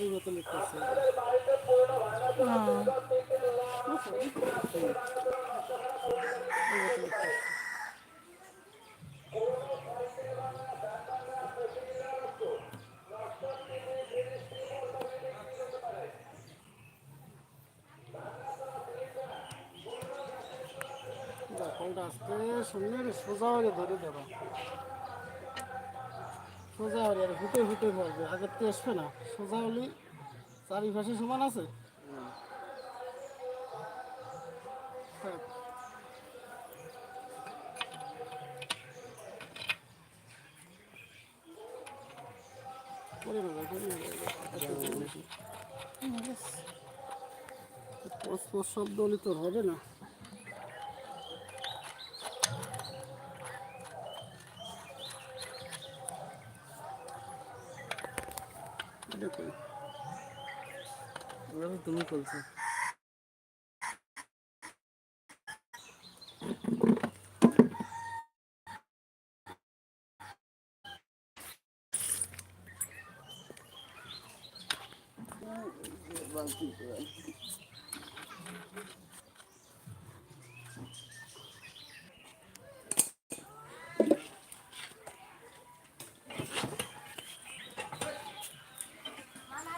এই মতো লিখতেছে আসতে শুনলে সোজা ধরে দেবো। সোজা হলে আর হুটে হুটে পড়বে আগের তো আসবে না। সোজা হলে চারিপাশে সমান আছে? পোস্ট পোস্ট শব্দ হলে তো হবে না। তো তুমি বলছো।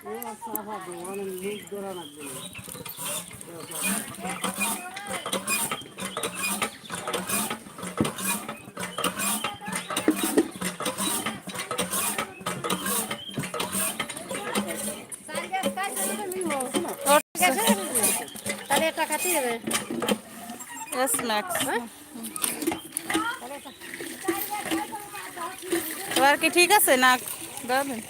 ও আচ্ছা হবে মানে মুখ ধরা লাগবে না তাহলে এটা খাতে হবে Yes, Max. এবার কি ঠিক আছে না দাঁড়াবেন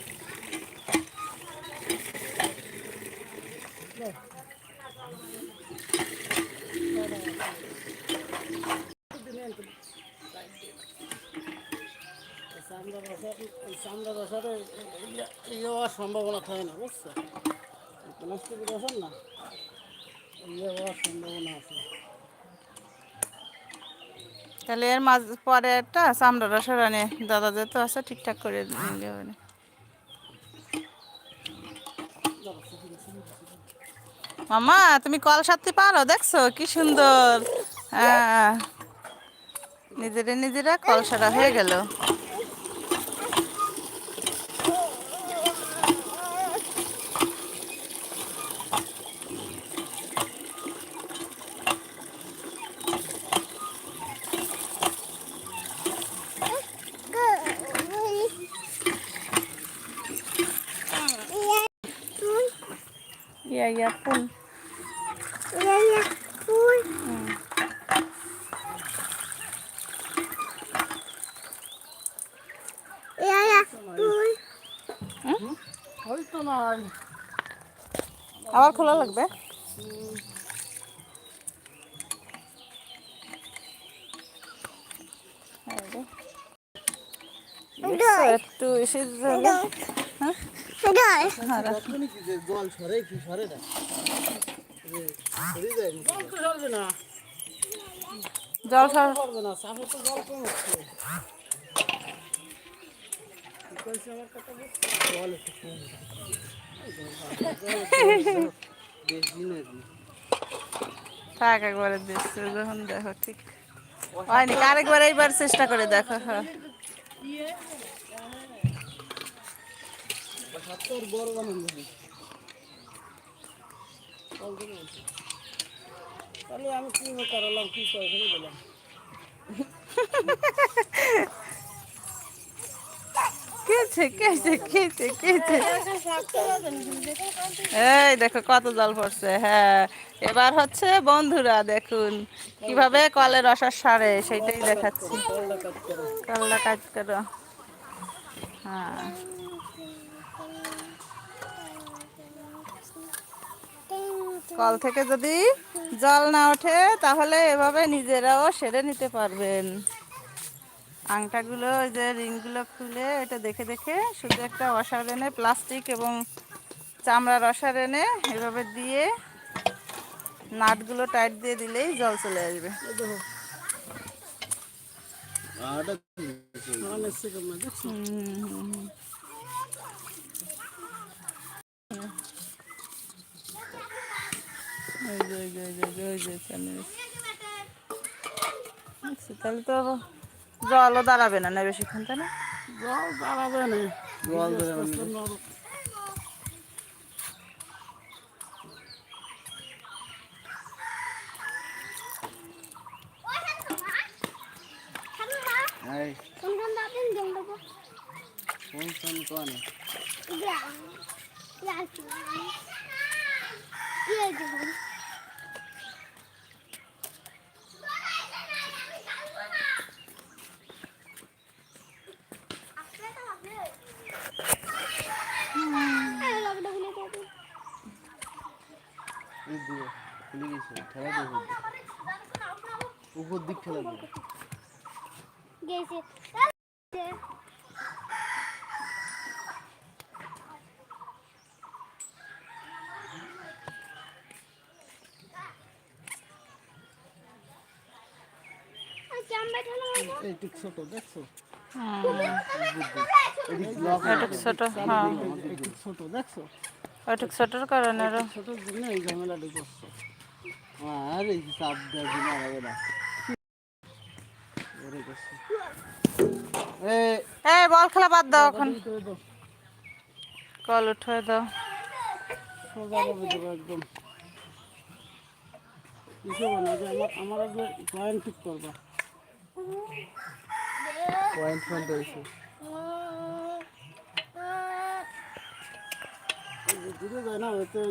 চামড়া রসা এই চামড়া রসাটা ইয়ে হওয়ার সম্ভাবনা থাকে না, বুঝছ? প্লাস্টিক না ইয়ে হওয়ার সম্ভাবনা আছে। তাহলে এর মাঝ, পরে একটা চামড়া রসারানি দাদা যেহেতু আছে, ঠিকঠাক করে নিলে হবে না। মামা, তুমি কল সারতে পারো? দেখছ, কি সুন্দর। হ্যাঁ। নিজেরা নিজেরা কল সারা হয়ে গেল। ইয়া ইয়া হয়তো নয় আবার খোলা লাগবে একটু এসে যাবে। যখনই কি যে জল। সরে কি সরে। জল সরবে না থাক, একবারে দিচ্ছে, যখন দেখো ঠিক। হয়নি, আরেকবার এইবার চেষ্টা করে দেখো হ্যাঁ। বড় বানান। তাহলে আমি কি করালাম কি করে এই দেখো কত জল পড়ছে হ্যাঁ। এবার হচ্ছে বন্ধুরা দেখুন কীভাবে কলের রসার সারে সেটাই দেখাচ্ছি। কলটা কাজ করো। হ্যাঁ। কল থেকে যদি জল না ওঠে তাহলে এভাবে নিজেরাও সেরে নিতে পারবেন। আংটাগুলো ওই যে রিংগুলো খুলে এটা দেখে দেখে শুধু একটা অসার এনে প্লাস্টিক এবং চামড়ার অসার এনে এভাবে দিয়ে নাটগুলো টাইট দিয়ে দিলেই জল চলে আসবে। হুম, হুম, হুম। ওই যে ওই যে ওই যে ওই যে ওই যে এখানে। আচ্ছা, তাহলে তো জলও দাঁড়াবে না না বেশিক্ষণ তাই না? জল দাঁড়াবে না। জল দেবে না। আস্তে আস্তে নরম। এই। কোন কোন কোন এই দিকে খুলে গেছে ঠেলা দেবো উপর দিক। ঠেলা দেবো ছোট দেখছ? ওটুক ছোট হ্যাঁ। ছোট দেখছ? ওটুক ছোটোর কারণে আরও। ছোট জন্য এই ঝামেলাটা করছ আর এই চাপ দেওয়ার জন্য আলাদা এই এই বল খেলা বাদ দাও এখন। কল উঠে দাও। একদম আমার আমার পয়েন্ট ঠিক করবা পয়েন্ট পয়েন্ট দূরে যায় না ওতে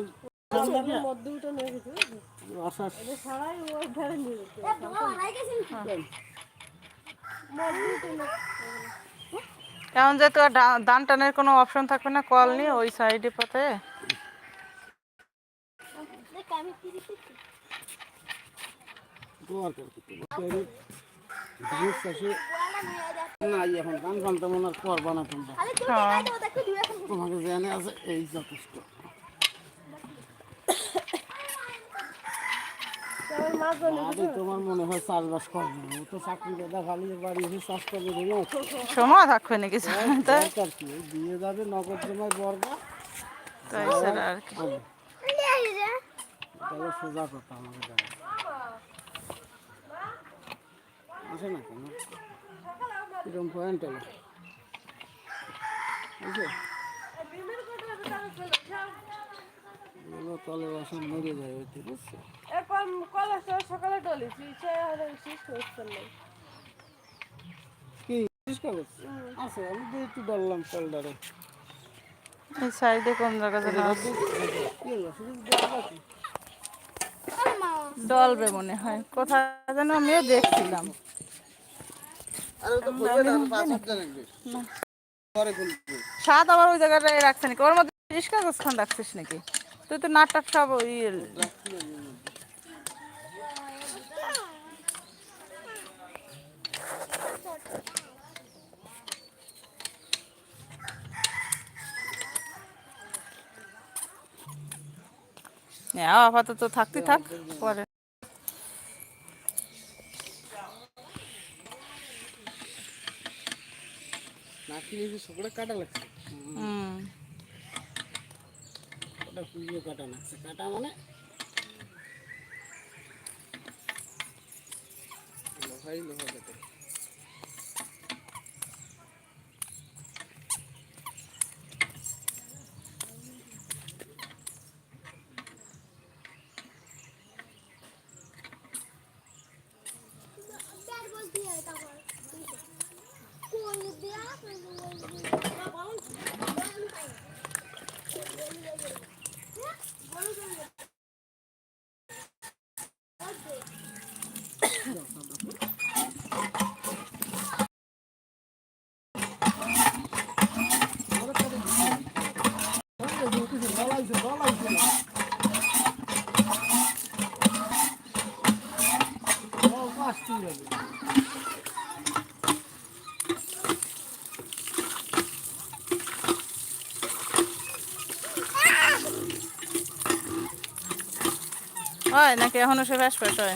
দান টানের কোনো অপশন থাকবে না? কল নিয়ে ওই সাইডে পথে। না এখন ধান ফালতে মনে আর করবা না তোমরা তোমাকে আছে, এই যথেষ্ট। তোমার মনে হয় চাষবাস করবে। ও তো চাকরি কথা খালি বাড়ি এসে চাষ করবে সময় থাকবে কিছু। তাই কি দিয়ে যাবে নগদ জমায় বর্গা তাই সেটা আর কি। তাহলে সোজা কথা আমাকে জানা আসে না কেন? কিরম পয়েন্ট বুঝছ এগুলো তলে বাসন মরে যায় কি? আছে আমি তো একটু এই সাইডে কোন জায়গা যেন আছে। ডলবে মনে হয়। কোথায় যেন আমিও দেখছিলাম। সাত আবার ওই জায়গাটায় রাখছে নাকি? ওর মধ্যে পরিষ্কার খান রাখছিস নাকি? তুই তো নাটক সব ওই আপাতত থাকতে থাক পরে। কাটা লাগছে। হুম। ওটা পুজো কাটা না। কাটা মানে? লোহাই লোহা কাটে বলাইছে বলাইছে না ও কাস্তি যাবে হয় নাকি এখনও সে ব্যাস পেট হয়